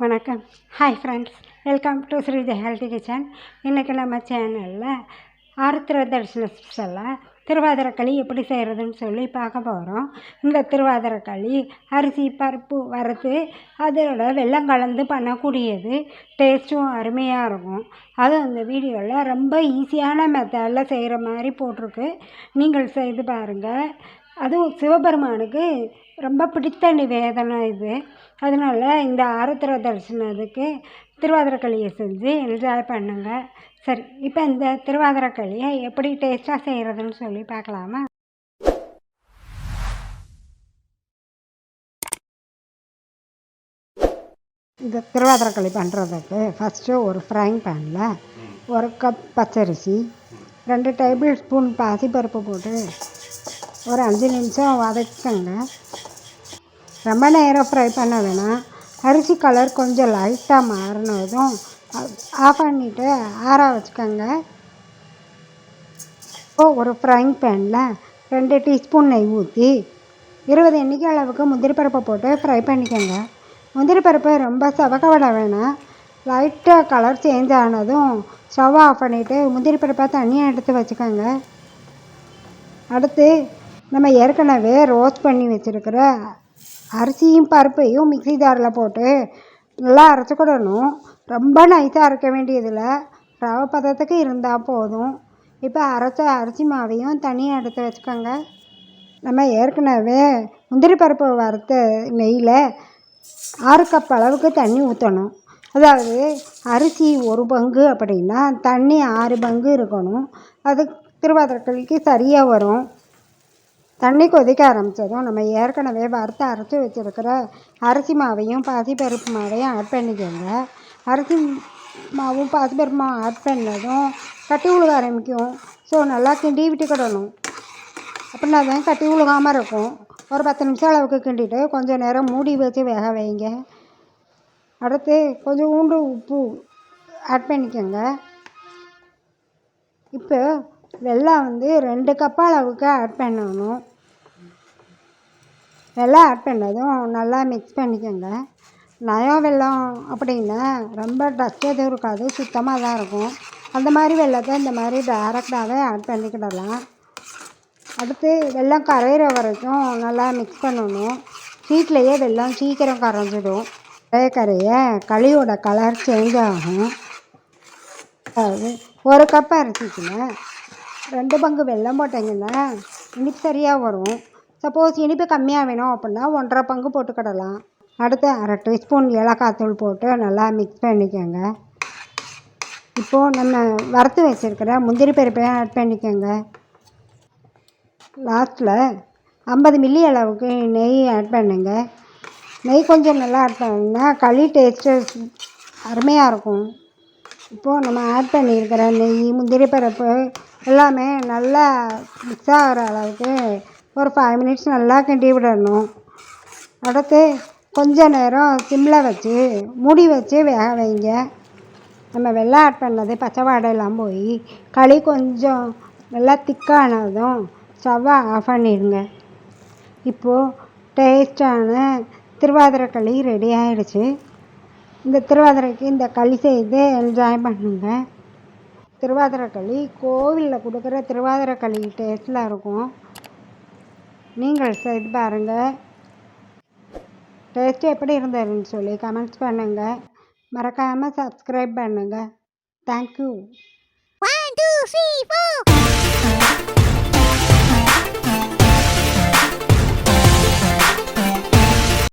வணக்கம். Hi friends welcome to Sreeja healthy kitchen இன்றைக்கி நம்ம சேனலில் ஆருத்ர தர்ஷன ஸ்பெஷலில் திருவாதிரக்களி எப்படி செய்கிறதுன்னு சொல்லி பார்க்க போகிறோம் இந்த திருவாதிரக்களி அரிசி பருப்பு வறுத்து அதோட வெள்ளம் கலந்து பண்ணக்கூடியது. டேஸ்ட்டும் அருமையாக இருக்கும். அதுவும் இந்த வீடியோவில் ரொம்ப ஈஸியான மெத்தடில் செய்கிற மாதிரி போட்டிருக்கு. நீங்கள் செய்து பாருங்கள் அதுவும் சிவபெருமானுக்கு ரொம்ப பிடித்த நிவேதனம் இது. அதனால இந்த ஆருத்ர தரிசனத்துக்கு திருவாதிரக்களியை செஞ்சு என்ஜாய் பண்ணுங்க. சரி இப்போ இந்த திருவாதிரக்களியை எப்படி டேஸ்ட்டாக செய்கிறதுன்னு சொல்லி பார்க்கலாமா? இந்த திருவாதிரக்களி பண்ணுறதுக்கு ஃபஸ்ட்டு ஒரு ஃப்ரைங் பேனில் ஒரு கப் பச்சரிசி ரெண்டு டேபிள் ஸ்பூன் பாசிப்பருப்பு போட்டு ஒரு அஞ்சு நிமிஷம் வதக்குங்க ரொம்ப நேரம் ஃப்ரை பண்ண வேணாம். அரிசி கலர் கொஞ்சம் லைட்டாக மாறினதும் ஆஃப் பண்ணிவிட்டு ஆற வச்சுக்கோங்க. இப்போ ஒரு ஃப்ரைங் பேனில் ரெண்டு டீஸ்பூன் நெய் ஊற்றி இருபது எண்ணிக்கை அளவுக்கு முந்திரி பருப்பை போட்டு ஃப்ரை பண்ணிக்கோங்க. முந்திரி பருப்பு ரொம்ப சவக்க விட வேணாம். லைட்டாக கலர் சேஞ்ச் ஆனதும் ஸ்டவ் ஆஃப் பண்ணிவிட்டு முந்திரி பருப்பை தனியாக எடுத்து வச்சுக்கோங்க. அடுத்து நம்ம ஏற்கனவே ரோஸ்ட் பண்ணி வச்சுருக்கிற அரிசியும் பருப்பையும் மிக்ஸி ஜாரில் போட்டு நல்லா அரைச்சிக்கிடணும் ரொம்ப நைஸாக அரைக்க வேண்டியதில்லை ரவை பதத்துக்கு இருந்தால் போதும். இப்போ அரைச்ச அரிசி மாவையும் தனியாக எடுத்து வச்சுக்கோங்க. நம்ம ஏற்கனவே முந்திரி பருப்பு வறுத்த நெய்யில் ஆறு கப் அளவுக்கு தண்ணி ஊற்றணும் அதாவது அரிசி ஒரு பங்கு அப்படின்னா தண்ணி ஆறு பங்கு இருக்கணும். அது திருவாதிரக்களிக்கு சரியாக வரும். தண்ணி கொதிக்க ஆரம்பித்ததும் நம்ம ஏற்கனவே வறுத்து அரைச்சி வச்சுருக்கிற அரிசி மாவையும் பாசிப்பருப்பு மாவையும் ஆட் பண்ணிக்கோங்க. அரிசி மாவும் பாசிப்பருப்பு மாவும் ஆட் பண்ணதும் கட்டி உழுக ஆரம்பிக்கும். ஸோ நல்லா கிண்டி விட்டுக்கிடணும் அப்படின்னா தான் கட்டி உழுகாமல் இருக்கும். ஒரு பத்து நிமிஷம் அளவுக்கு கிண்டிட்டு கொஞ்சம் நேரம் மூடி வச்சு வேக வைங்க. அடுத்து கொஞ்சம் ஊண்டு உப்பு ஆட் பண்ணிக்கோங்க. இப்போ வெல்லம் வந்து ரெண்டு கப் அளவுக்கு ஆட் பண்ணணும். வெல்லம் ஆட் பண்ணதும் நல்லா மிக்ஸ் பண்ணிக்கோங்க. நயம் வெல்லம் அப்படின்னா ரொம்ப டஸ்ட் எதுவும் இருக்காது சுத்தமாக தான் இருக்கும். அந்த மாதிரி வெள்ளத்தை இந்த மாதிரி டேரெக்டாகவே ஆட் பண்ணிக்கிடலாம். அடுத்து வெள்ளம் கரையிற வரைக்கும் நல்லா மிக்ஸ் பண்ணணும். சீட்லேயே வெள்ளம் சீக்கிரம் கரைஞ்சிடும். கரைய கரைய களியோட கலர் சேஞ்ச் ஆகும். அதாவது ஒரு கப் அரிசிக்குன்னா ரெண்டு பங்கு வெல்லம் போட்டிங்கன்னா இனிப்பு சரியாக வரும். சப்போஸ் இனிப்பு கம்மியாக வேணும் அப்படின்னா ஒன்றரை பங்கு போட்டுக்கிடலாம். அடுத்து அரை டீஸ்பூன் ஏலக்காய்த்தூள் போட்டு நல்லா மிக்ஸ் பண்ணிக்கோங்க. இப்போது நம்ம வறுத்து வச்சுருக்கிற முந்திரி பருப்பையும் ஆட் பண்ணிக்கோங்க. லாஸ்ட்டில் ஐம்பது மில்லி அளவுக்கு நெய் ஆட் பண்ணுங்க. நெய் கொஞ்சம் நல்லா ஆட் பண்ணிங்கன்னா களி டேஸ்ட்டு அருமையாக இருக்கும். இப்போது நம்ம ஆட் பண்ணியிருக்கிற நெய் முந்திரி பருப்பு எல்லாமே நல்லா மிக்ஸ் ஆகிற அளவுக்கு ஒரு ஃபைவ் மினிட்ஸ் நல்லா கிண்டி விடணும். அடுத்து கொஞ்ச நேரம் சிம்மில் வச்சு மூடி வச்சு வேக வைங்க. நம்ம வெள்ளம் ஆட் பண்ணது பச்சை வாடையெல்லாம் போய் களி கொஞ்சம் நல்லா திக்கானதும் ஸ்டவ்வை ஆஃப் பண்ணிடுங்க. இப்போது டேஸ்டான திருவாதிரை களி ரெடி ஆகிடுச்சு இந்த திருவாதிரைக்கு இந்த களி செய்து என்ஜாய் பண்ணுங்க. திருவாதிரைக்களி கோவிலில் கொடுக்குற திருவாதிரைக்களி டேஸ்டில் இருக்கும். நீங்கள் செய்து பாருங்கள் டேஸ்ட்டு எப்படி இருந்ததுன்னு சொல்லி கமெண்ட்ஸ் பண்ணுங்கள் மறக்காமல் சப்ஸ்கிரைப் பண்ணுங்கள் thank you one two three four